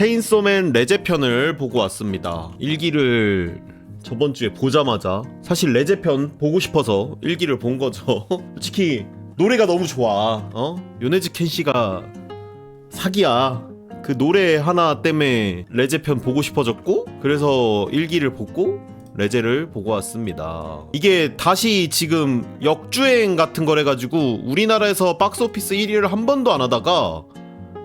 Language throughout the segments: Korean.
체인소맨 레제편을 보고 왔습니다. 일기를 저번 주에 보자마자 사실 레제편 보고 싶어서 일기를 본 거죠. 솔직히 노래가 너무 좋아. 어? 요네즈 켄 씨가 사기야. 그 노래 하나 때문에 레제편 보고 싶어졌고 그래서 일기를 보고 레제를 보고 왔습니다. 이게 다시 지금 역주행 같은 거래 가지고 우리나라에서 박스오피스 1위를 한 번도 안 하다가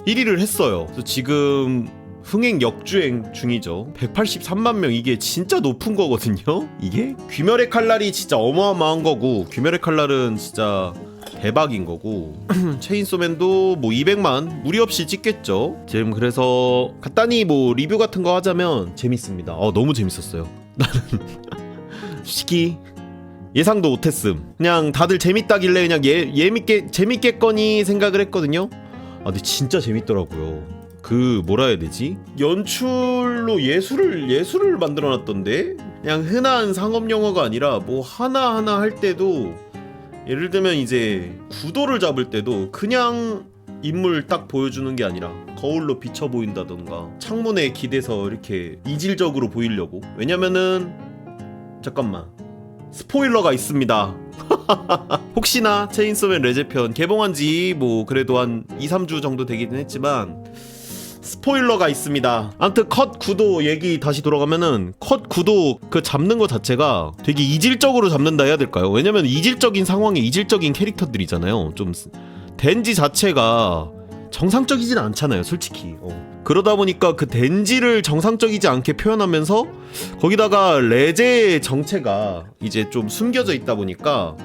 1위를 했어요. 그래서 지금 흥행 역주행 중이죠. 183만 명 이게 진짜 높은 거거든요. 이게 귀멸의 칼날이 진짜 어마어마한 거고 귀멸의 칼날은 진짜 대박인 거고 체인소맨도 뭐 200만 무리 없이 찍겠죠. 지금 그래서 간단히 뭐 리뷰 같은 거 하자면 재밌습니다. 어 너무 재밌었어요. 나는 솔직히 예상도 못했음. 그냥 다들 재밌다길래 그냥 예 예밌게 재밌겠거니 생각을 했거든요. 아 근데 진짜 재밌더라고요. 그 뭐라 해야 되지? 연출로 예술을 예술을 만들어 놨던데? 그냥 흔한 상업 영화가 아니라 뭐 하나 하나 할 때도 예를 들면 이제 구도를 잡을 때도 그냥 인물 딱 보여주는 게 아니라 거울로 비쳐 보인다던가 창문에 기대서 이렇게 이질적으로 보이려고. 왜냐면은 잠깐만 스포일러가 있습니다. 혹시나 체인소맨 레제편 개봉한 지 뭐 그래도 한 2, 3주 정도 되긴 했지만 스포일러가 있습니다. 아무튼 컷 구도 얘기 다시 돌아가면은 컷 구도 그 잡는 거 자체가 되게 이질적으로 잡는다 해야 될까요? 왜냐면 이질적인 상황에 이질적인 캐릭터들이잖아요. 좀 덴지 자체가 정상적이진 않잖아요, 솔직히. 어. 그러다 보니까 그 덴지를 정상적이지 않게 표현하면서 거기다가 레제의 정체가 이제 좀 숨겨져 있다 보니까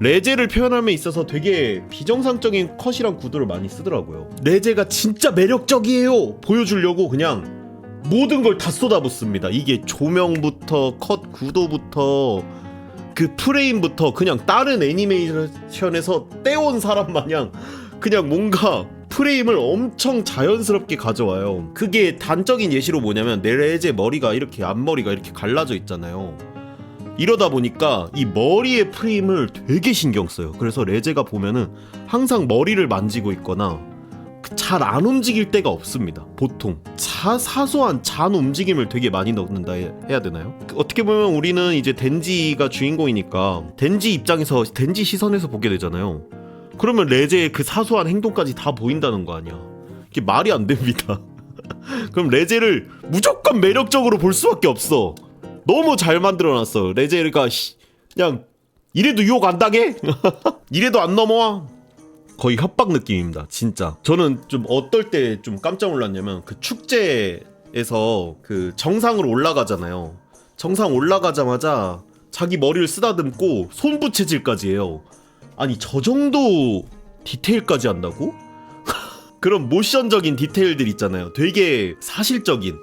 레제를 표현함에 있어서 되게 비정상적인 컷이랑 구도를 많이 쓰더라고요. 레제가 진짜 매력적이에요. 보여주려고 그냥 모든 걸 다 쏟아붓습니다. 이게 조명부터 컷 구도부터 그 프레임부터 그냥 다른 애니메이션에서 떼온 사람 마냥 그냥 뭔가 프레임을 엄청 자연스럽게 가져와요. 그게 단적인 예시로 뭐냐면 내 레제 머리가 이렇게 앞머리가 이렇게 갈라져 있잖아요. 이러다 보니까 이 머리의 프레임을 되게 신경 써요. 그래서 레제가 보면은 항상 머리를 만지고 있거나 잘 안 움직일 때가 없습니다. 보통 자, 사소한 잔 움직임을 되게 많이 넣는다 해- 해야 되나요? 그 어떻게 보면 우리는 이제 덴지가 주인공이니까 덴지 입장에서 덴지 시선에서 보게 되잖아요. 그러면 레제의 그 사소한 행동까지 다 보인다는 거 아니야? 이게 말이 안 됩니다. 그럼 레제를 무조건 매력적으로 볼 수밖에 없어. 너무 잘 만들어놨어. 레제가 씨, 그냥 이래도 욕안 당해? 이래도 안 넘어와? 거의 협박 느낌입니다. 진짜. 저는 좀 어떨 때 좀 깜짝 놀랐냐면 그 축제에서 그 정상으로 올라가잖아요. 정상 올라가자마자 자기 머리를 쓰다듬고 손부채질까지 해요. 아니 저 정도 디테일까지 한다고? 그런 모션적인 디테일들 있잖아요. 되게 사실적인.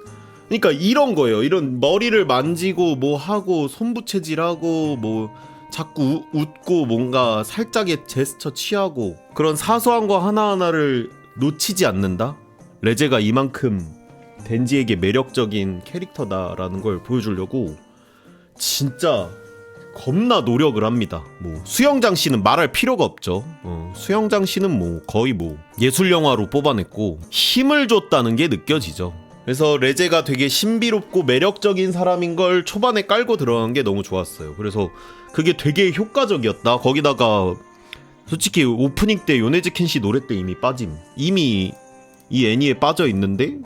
그러니까 이런 거예요. 이런 머리를 만지고 뭐 하고 손부채질하고 뭐 자꾸 우- 웃고 뭔가 살짝의 제스처 취하고 그런 사소한 거 하나하나를 놓치지 않는다. 레제가 이만큼 덴지에게 매력적인 캐릭터다라는 걸 보여주려고 진짜 겁나 노력을 합니다. 뭐 수영장 씨는 말할 필요가 없죠. 어, 수영장 씨는 뭐 거의 뭐 예술 영화로 뽑아냈고 힘을 줬다는 게 느껴지죠. 그래서 레제가 되게 신비롭고 매력적인 사람인 걸 초반에 깔고 들어간 게 너무 좋았어요. 그래서 그게 되게 효과적이었다. 거기다가 솔직히 오프닝 때 요네즈 켄시 노래 때 이미 빠짐. 이미 이 애니에 빠져 있는데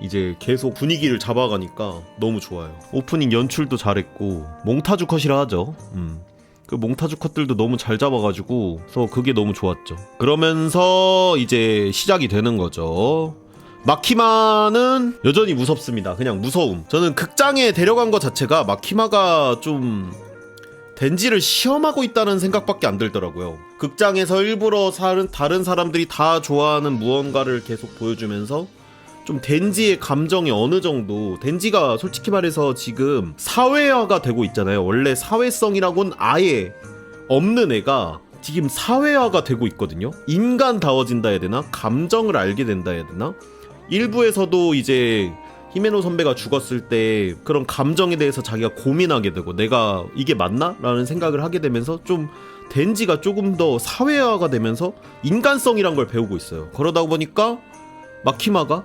이제 계속 분위기를 잡아가니까 너무 좋아요. 오프닝 연출도 잘했고 몽타주 컷이라 하죠. 음. 그 몽타주 컷들도 너무 잘 잡아가지고 그래서 그게 너무 좋았죠. 그러면서 이제 시작이 되는 거죠. 마키마는 여전히 무섭습니다. 그냥 무서움. 저는 극장에 데려간 것 자체가 마키마가 좀 덴지를 시험하고 있다는 생각밖에 안 들더라고요. 극장에서 일부러 다른 사람들이 다 좋아하는 무언가를 계속 보여주면서 좀 덴지의 감정이 어느 정도 덴지가 솔직히 말해서 지금 사회화가 되고 있잖아요. 원래 사회성이라고는 아예 없는 애가 지금 사회화가 되고 있거든요. 인간다워진다 해야 되나? 감정을 알게 된다 해야 되나? 일부에서도 이제 히메노 선배가 죽었을 때 그런 감정에 대해서 자기가 고민하게 되고 내가 이게 맞나? 라는 생각을 하게 되면서 좀 덴지가 조금 더 사회화가 되면서 인간성이란 걸 배우고 있어요. 그러다 보니까 마키마가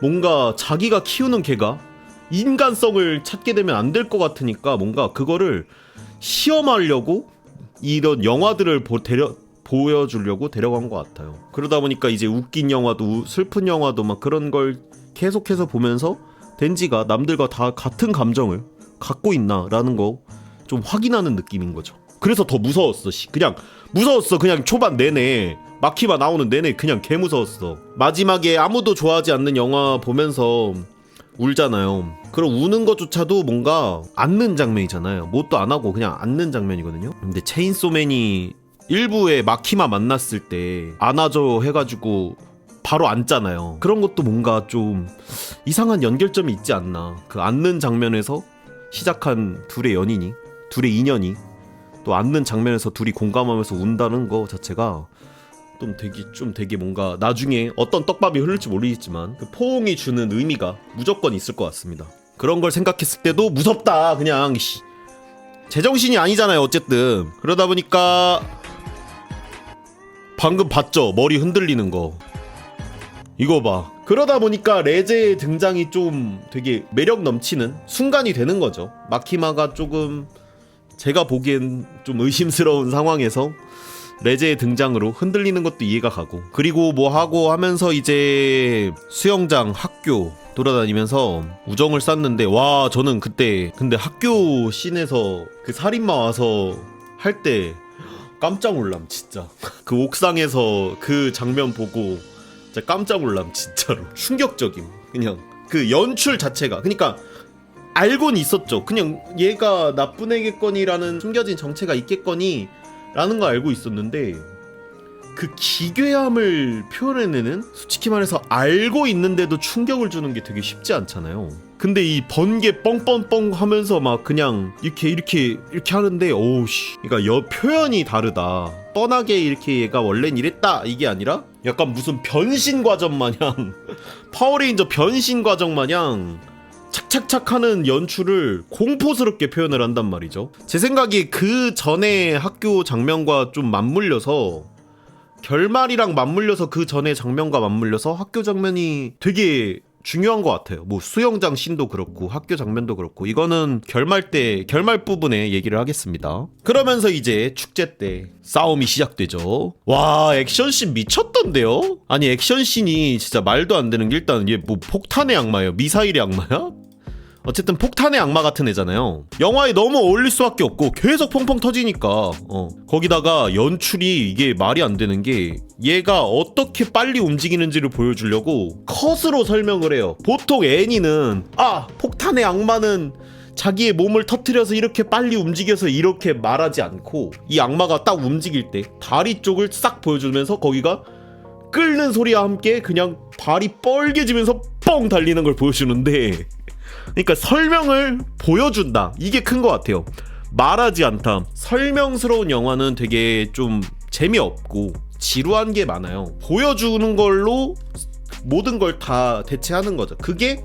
뭔가 자기가 키우는 개가 인간성을 찾게 되면 안 될 것 같으니까 뭔가 그거를 시험하려고 이런 영화들을 보, 데려, 보여주려고 데려간 것 같아요. 그러다 보니까 이제 웃긴 영화도 우- 슬픈 영화도 막 그런 걸 계속해서 보면서 덴지가 남들과 다 같은 감정을 갖고 있나라는 거 좀 확인하는 느낌인 거죠. 그래서 더 무서웠어. 씨. 그냥 무서웠어. 그냥 초반 내내 마키마 나오는 내내 그냥 개 무서웠어. 마지막에 아무도 좋아하지 않는 영화 보면서 울잖아요. 그럼 우는 것조차도 뭔가 앉는 장면이잖아요. 뭣도 안 하고 그냥 앉는 장면이거든요. 근데 체인소맨이 일부에 마키마 만났을 때 안아줘 해가지고 바로 앉잖아요. 그런 것도 뭔가 좀 이상한 연결점이 있지 않나. 그 앉는 장면에서 시작한 둘의 연인이, 둘의 인연이 또 앉는 장면에서 둘이 공감하면서 운다는 거 자체가 좀 되게 좀 되게 뭔가 나중에 어떤 떡밥이 흐를지 모르겠지만 그 포옹이 주는 의미가 무조건 있을 것 같습니다. 그런 걸 생각했을 때도 무섭다 그냥 씨. 제정신이 아니잖아요 어쨌든 그러다 보니까 방금 봤죠? 머리 흔들리는 거. 이거 봐. 그러다 보니까 레제의 등장이 좀 되게 매력 넘치는 순간이 되는 거죠. 마키마가 조금 제가 보기엔 좀 의심스러운 상황에서 레제의 등장으로 흔들리는 것도 이해가 가고 그리고 뭐 하고 하면서 이제 수영장 학교 돌아다니면서 우정을 쌓는데 와 저는 그때 근데 학교 씬에서 그 살인마 와서 할때 깜짝 놀람 진짜. 그 옥상에서 그 장면 보고 진짜 깜짝 놀람 진짜로. 충격적임 그냥. 그 연출 자체가. 그러니까 알고는 있었죠. 그냥 얘가 나쁜 애겠거니라는 숨겨진 정체가 있겠거니 라는 거 알고 있었는데 그 기괴함을 표현해내는 솔직히 말해서 알고 있는데도 충격을 주는 게 되게 쉽지 않잖아요. 근데 이 번개 뻥뻥뻥 하면서 막 그냥 이렇게 이렇게 이렇게 하는데 오우씨 그러니까 여 표현이 다르다. 뻔하게 이렇게 얘가 원래는 이랬다 이게 아니라 약간 무슨 변신 과정 마냥 파워레인저 변신 과정 마냥 착착착 하는 연출을 공포스럽게 표현을 한단 말이죠. 제 생각에 그 전에 학교 장면과 좀 맞물려서 결말이랑 맞물려서 그 전에 장면과 맞물려서 학교 장면이 되게 중요한 것 같아요. 뭐 수영장 씬도 그렇고 학교 장면도 그렇고 이거는 결말 때 결말 부분에 얘기를 하겠습니다. 그러면서 이제 축제 때 싸움이 시작되죠. 와 액션씬 미쳤던데요? 아니 액션씬이 진짜 말도 안 되는 게 일단 얘 뭐 폭탄의 악마예요? 미사일의 악마야? 어쨌든 폭탄의 악마 같은 애잖아요. 영화에 너무 어울릴 수밖에 없고 계속 펑펑 터지니까 어. 거기다가 연출이 이게 말이 안 되는 게 얘가 어떻게 빨리 움직이는지를 보여주려고 컷으로 설명을 해요. 보통 애니는 아 폭탄의 악마는 자기의 몸을 터트려서 이렇게 빨리 움직여서 이렇게 말하지 않고 이 악마가 딱 움직일 때 다리 쪽을 싹 보여주면서 거기가 끓는 소리와 함께 그냥 발이 뻘개지면서 뻥 달리는 걸 보여주는데 그러니까 설명을 보여준다. 이게 큰 것 같아요. 말하지 않다. 설명스러운 영화는 되게 좀 재미없고 지루한 게 많아요. 보여주는 걸로 모든 걸 다 대체하는 거죠. 그게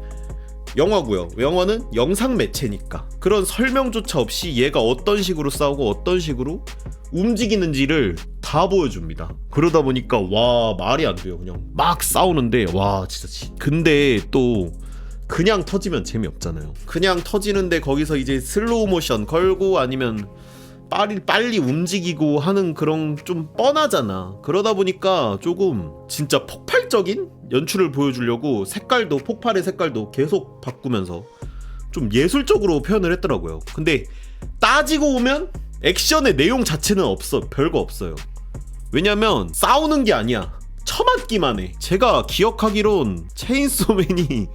영화고요. 영화는 영상 매체니까 그런 설명조차 없이 얘가 어떤 식으로 싸우고 어떤 식으로 움직이는지를 다 보여줍니다. 그러다 보니까 와 말이 안 돼요. 그냥 막 싸우는데 와 진짜 지- 근데 또 그냥 터지면 재미없잖아요. 그냥 터지는데 거기서 이제 슬로우 모션 걸고 아니면 빨리 빨리 움직이고 하는 그런 좀 뻔하잖아. 그러다 보니까 조금 진짜 폭발적인 연출을 보여주려고 색깔도 폭발의 색깔도 계속 바꾸면서 좀 예술적으로 표현을 했더라고요. 근데 따지고 보면 액션의 내용 자체는 없어. 별거 없어요. 왜냐면 싸우는 게 아니야. 처맞기만 해. 제가 기억하기론 체인소맨이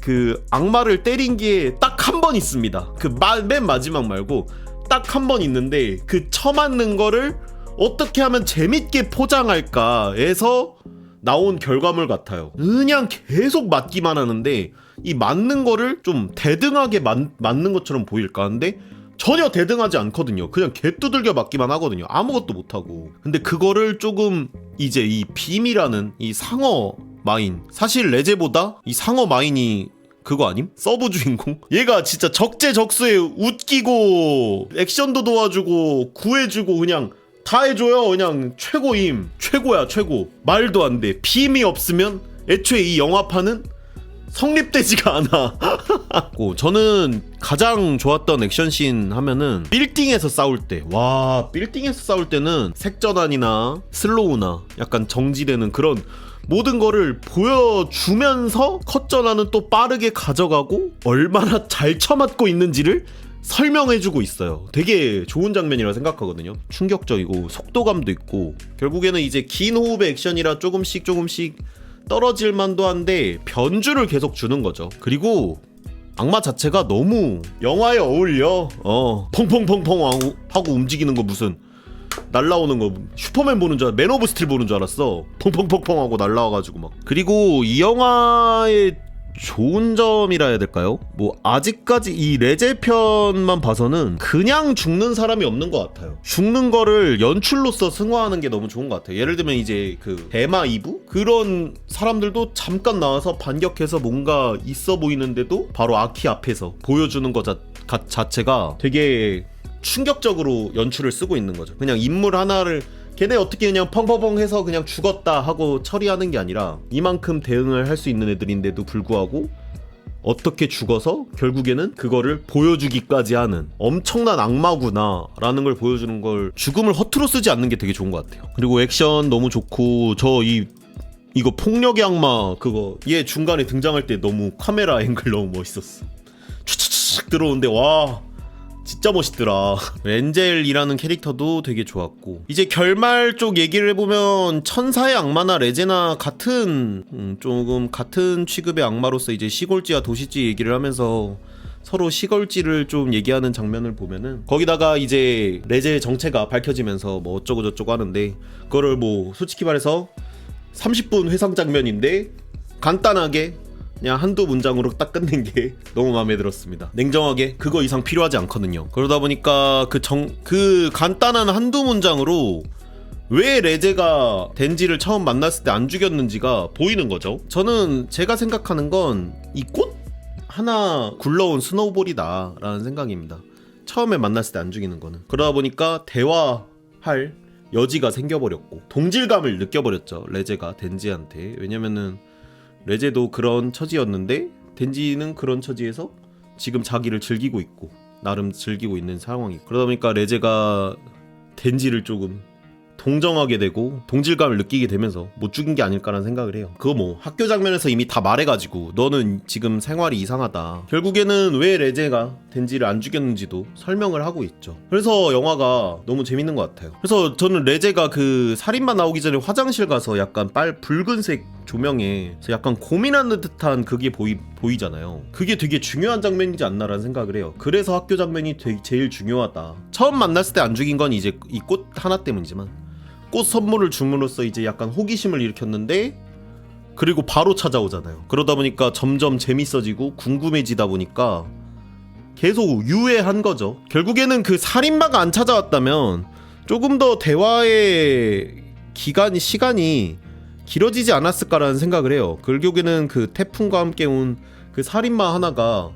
그 악마를 때린 게 딱 한 번 있습니다. 그 맨 마지막 말고 딱 한 번 있는데 그 처맞는 거를 어떻게 하면 재밌게 포장할까 해서 나온 결과물 같아요. 그냥 계속 맞기만 하는데 이 맞는 거를 좀 대등하게 맞, 맞는 것처럼 보일까 하는데 전혀 대등하지 않거든요. 그냥 개두들겨 맞기만 하거든요. 아무것도 못하고. 근데 그거를 조금 이제 이 빔이라는 이 상어 마인 사실 레제보다 이 상어 마인이 그거 아님? 서브 주인공? 얘가 진짜 적재적소에 웃기고 액션도 도와주고 구해주고 그냥 다 해줘요 그냥 최고임 최고야 최고 말도 안 돼 빔이 없으면 애초에 이 영화판은 성립되지가 않아. 고, 저는 가장 좋았던 액션씬 하면은 빌딩에서 싸울 때. 와, 빌딩에서 싸울 때는 색전환이나 슬로우나 약간 정지되는 그런 모든 거를 보여주면서 컷전환은 또 빠르게 가져가고 얼마나 잘 쳐맞고 있는지를 설명해주고 있어요. 되게 좋은 장면이라 생각하거든요. 충격적이고 속도감도 있고 결국에는 이제 긴 호흡의 액션이라 조금씩 조금씩 떨어질 만도 한데 변주를 계속 주는 거죠. 그리고 악마 자체가 너무 영화에 어울려. 어, 펑펑펑펑 하고 움직이는 거 무슨 날라오는 거 슈퍼맨 보는 줄 알, 맨 오브 스틸 보는 줄 알았어. 펑펑펑펑 하고 날라와가지고 막. 그리고 이 영화의 좋은 점이라 해야 될까요? 뭐 아직까지 이 레제 편만 봐서는 그냥 죽는 사람이 없는 것 같아요. 죽는 거를 연출로서 승화하는 게 너무 좋은 것 같아요. 예를 들면 이제 그 대마 2부 그런 사람들도 잠깐 나와서 반격해서 뭔가 있어 보이는데도 바로 아키 앞에서 보여주는 것 자, 가- 자체가 되게 충격적으로 연출을 쓰고 있는 거죠. 그냥 인물 하나를 걔네 어떻게 그냥 펑펑펑 해서 그냥 죽었다 하고 처리하는 게 아니라 이만큼 대응을 할 수 있는 애들인데도 불구하고 어떻게 죽어서 결국에는 그거를 보여주기까지 하는 엄청난 악마구나 라는 걸 보여주는 걸 죽음을 허투루 쓰지 않는 게 되게 좋은 것 같아요. 그리고 액션 너무 좋고 저 이 이거 폭력의 악마 그거 얘 중간에 등장할 때 너무 카메라 앵글 너무 멋있었어. 촥촥촥 들어오는데 와 진짜 멋있더라. 렌젤이라는 캐릭터도 되게 좋았고 이제 결말 쪽 얘기를 해보면 천사의 악마나 레제나 같은 음, 조금 같은 취급의 악마로서 이제 시골지와 도시지 얘기를 하면서 서로 시골지를 좀 얘기하는 장면을 보면은 거기다가 이제 레제의 정체가 밝혀지면서 뭐 어쩌고 저쩌고 하는데 그거를 뭐 솔직히 말해서 30분 회상 장면인데 간단하게 그냥 한두 문장으로 딱 끝낸 게 너무 마음에 들었습니다. 냉정하게 그거 이상 필요하지 않거든요. 그러다 보니까 그정그 간단한 한두 문장으로 왜 레제가 덴지를 처음 만났을 때 안 죽였는지가 보이는 거죠. 저는 제가 생각하는 건 이 꽃 하나 굴러온 스노우볼이다라는 생각입니다. 처음에 만났을 때 안 죽이는 거는 그러다 보니까 대화할 여지가 생겨버렸고 동질감을 느껴버렸죠 레제가 덴지한테 왜냐면은 레제도 그런 처지였는데 덴지는 그런 처지에서 지금 자기를 즐기고 있고 나름 즐기고 있는 상황이 그러다 보니까 레제가 덴지를 조금 동정하게 되고 동질감을 느끼게 되면서 못 죽인 게 아닐까라는 생각을 해요. 그거 뭐 학교 장면에서 이미 다 말해가지고 너는 지금 생활이 이상하다. 결국에는 왜 레제가 덴지를 안 죽였는지도 설명을 하고 있죠. 그래서 영화가 너무 재밌는 것 같아요. 그래서 저는 레제가 그 살인마 나오기 전에 화장실 가서 약간 빨 붉은색 조명에 그래서 약간 고민하는 듯한 그게 보이, 보이잖아요. 그게 되게 중요한 장면이지 않나라는 생각을 해요. 그래서 학교 장면이 되게 제일 중요하다. 처음 만났을 때 안 죽인 건 이제 이 꽃 하나 때문이지만 꽃 선물을 줌으로써 이제 약간 호기심을 일으켰는데 그리고 바로 찾아오잖아요. 그러다 보니까 점점 재밌어지고 궁금해지다 보니까 계속 유해한 거죠. 결국에는 그 살인마가 안 찾아왔다면 조금 더 대화의 기간이 시간이 길어지지 않았을까라는 생각을 해요. 결국에는 그 태풍과 함께 온 그 살인마 하나가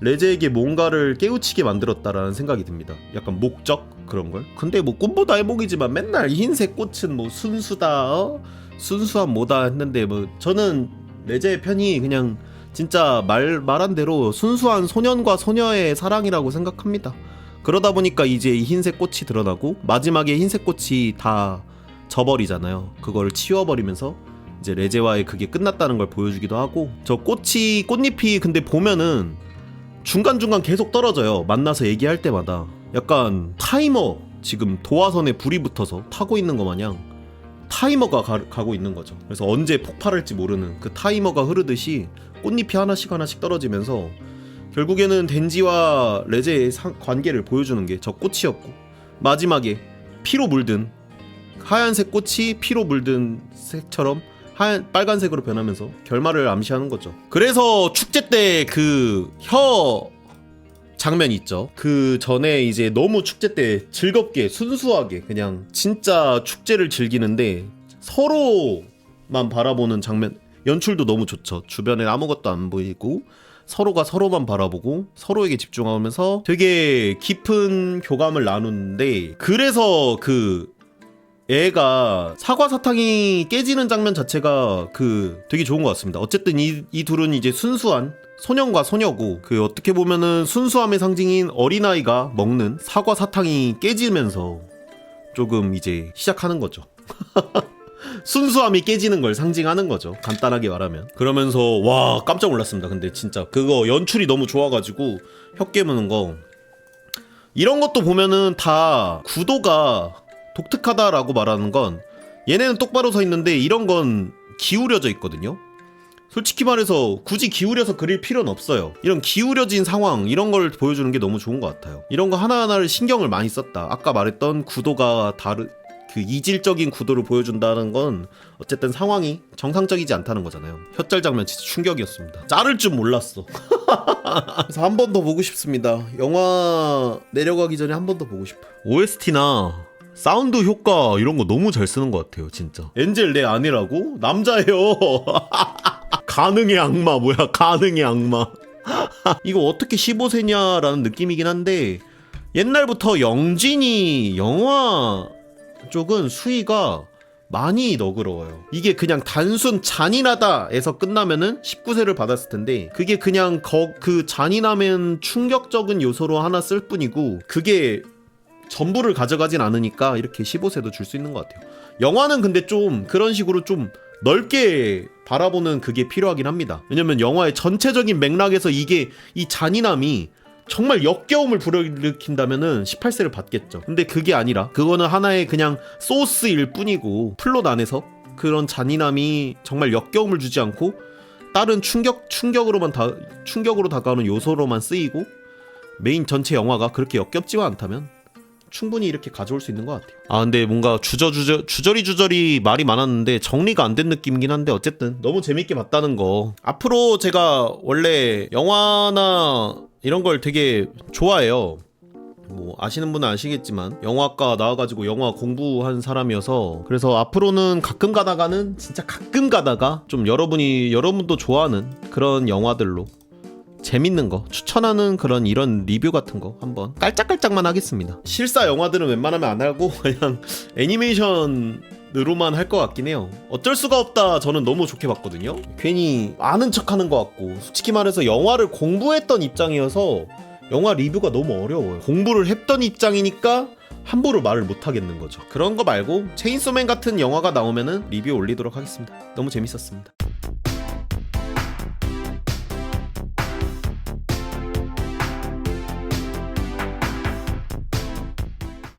레제에게 뭔가를 깨우치게 만들었다라는 생각이 듭니다. 약간 목적 그런 걸. 근데 뭐 꿈보다 해몽이지만 맨날 흰색 꽃은 뭐 순수다, 어? 순수한 뭐다 했는데 뭐 저는 레제의 편이 그냥 진짜 말 말한 대로 순수한 소년과 소녀의 사랑이라고 생각합니다. 그러다 보니까 이제 이 흰색 꽃이 드러나고 마지막에 흰색 꽃이 다 져버리잖아요. 그걸 치워버리면서 이제 레제와의 그게 끝났다는 걸 보여주기도 하고 저 꽃이 꽃잎이 근데 보면은 중간중간 계속 떨어져요. 만나서 얘기할 때마다 약간 타이머 지금 도화선에 불이 붙어서 타고 있는 것 마냥 타이머가 가, 고 있는 거죠. 그래서 언제 폭발할지 모르는 그 타이머가 흐르듯이 꽃잎이 하나씩 하나씩 떨어지면서 결국에는 덴지와 레제의 상- 관계를 보여주는 게 저 꽃이었고 마지막에 피로 물든 하얀색 꽃이 피로 물든 색처럼 하얀 빨간색으로 변하면서 결말을 암시하는 거죠. 그래서 축제 때 그 혀 장면 있죠. 그 전에 이제 너무 축제 때 즐겁게 순수하게 그냥 진짜 축제를 즐기는데 서로만 바라보는 장면 연출도 너무 좋죠. 주변에 아무것도 안 보이고 서로가 서로만 바라보고 서로에게 집중하면서 되게 깊은 교감을 나누는데 그래서 그 애가 사과 사탕이 깨지는 장면 자체가 그 되게 좋은 것 같습니다. 어쨌든 이, 이 둘은 이제 순수한 소년과 소녀고 그 어떻게 보면은 순수함의 상징인 어린아이가 먹는 사과 사탕이 깨지면서 조금 이제 시작하는 거죠. 순수함이 깨지는 걸 상징하는 거죠. 간단하게 말하면. 그러면서 와 깜짝 놀랐습니다. 근데 진짜 그거 연출이 너무 좋아가지고 혀 깨무는 거 이런 것도 보면은 다 구도가 독특하다라고 말하는 건 얘네는 똑바로 서 있는데 이런 건 기울여져 있거든요. 솔직히 말해서 굳이 기울여서 그릴 필요는 없어요. 이런 기울여진 상황 이런 걸 보여주는 게 너무 좋은 것 같아요. 이런 거 하나하나를 신경을 많이 썼다. 아까 말했던 구도가 다르 그 이질적인 구도를 보여준다는 건 어쨌든 상황이 정상적이지 않다는 거잖아요. 혀짤 장면 진짜 충격이었습니다. 자를 줄 몰랐어. 그래서 한 번 더 보고 싶습니다. 영화 내려가기 전에 한 번 더 보고 싶어요. OST나 사운드 효과 이런 거 너무 잘 쓰는 것 같아요, 진짜. 엔젤 내 아내라고? 남자예요. 가능의 악마 뭐야? 가능의 악마. 이거 어떻게 15세냐라는 느낌이긴 한데 옛날부터 영진이 영화 쪽은 수위가 많이 너그러워요. 이게 그냥 단순 잔인하다에서 끝나면은 19세를 받았을 텐데 그게 그냥 거, 그 잔인함은 충격적인 요소로 하나 쓸 뿐이고 그게 전부를 가져가진 않으니까 이렇게 15세도 줄 수 있는 것 같아요. 영화는 근데 좀 그런 식으로 좀 넓게 바라보는 그게 필요하긴 합니다. 왜냐면 영화의 전체적인 맥락에서 이게 이 잔인함이 정말 역겨움을 불러일으킨다면은 18세를 받겠죠. 근데 그게 아니라 그거는 하나의 그냥 소스일 뿐이고 플롯 안에서 그런 잔인함이 정말 역겨움을 주지 않고 다른 충격 충격으로만 다 충격으로 다가오는 요소로만 쓰이고 메인 전체 영화가 그렇게 역겹지가 않다면 충분히 이렇게 가져올 수 있는 것 같아요. 아 근데 뭔가 주저주저 주저리 주저리 말이 많았는데 정리가 안 된 느낌이긴 한데 어쨌든 너무 재밌게 봤다는 거. 앞으로 제가 원래 영화나 이런 걸 되게 좋아해요. 뭐 아시는 분은 아시겠지만 영화과 나와가지고 영화 공부한 사람이어서 그래서 앞으로는 가끔 가다가는 진짜 가끔 가다가 좀 여러분이 여러분도 좋아하는 그런 영화들로 재밌는 거 추천하는 그런 이런 리뷰 같은 거 한번 깔짝깔짝만 하겠습니다. 실사 영화들은 웬만하면 안 하고 그냥 애니메이션 으로만 할 것 같긴 해요. 어쩔 수가 없다 저는 너무 좋게 봤거든요. 괜히 아는 척하는 것 같고 솔직히 말해서 영화를 공부했던 입장이어서 영화 리뷰가 너무 어려워요. 공부를 했던 입장이니까 함부로 말을 못 하겠는 거죠. 그런 거 말고 체인소맨 같은 영화가 나오면은 리뷰 올리도록 하겠습니다. 너무 재밌었습니다.